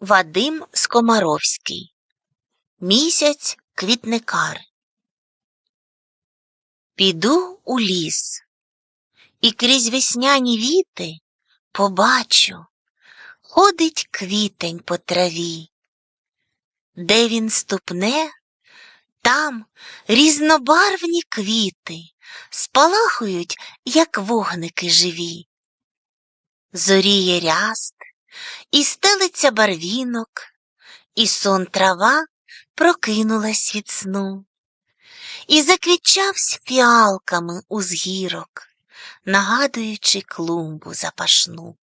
Вадим Скомаровський Місяць квітникар Піду у ліс і крізь весняні віти побачу, ходить квітень по траві. Де він ступне, там різнобарвні квіти спалахують, як вогники живі. Зоріє ряст, і стелиться барвінок, і сон трава прокинулась від сну, і заквітчавсь фіалками узгірок, нагадуючи клумбу запашну.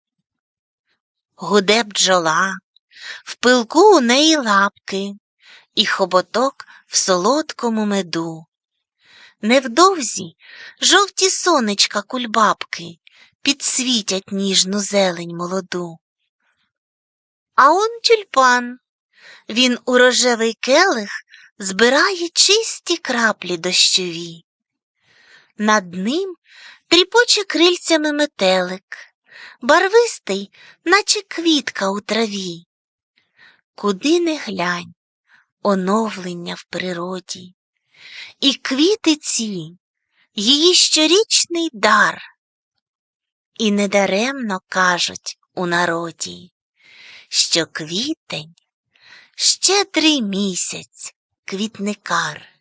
Гуде бджола, в пилку у неї лапки, і хоботок в солодкому меду. Невдовзі жовті сонечка кульбабки підсвітять ніжну зелень молоду. А он тюльпан. Він у рожевий келих збирає чисті краплі дощові. Над ним тріпоче крильцями метелик, барвистий, наче квітка у траві. Куди не глянь, оновлення в природі. І квіти ці її щорічний дар. І недаремно кажуть у народі, що квітень щедрий місяць квітникар.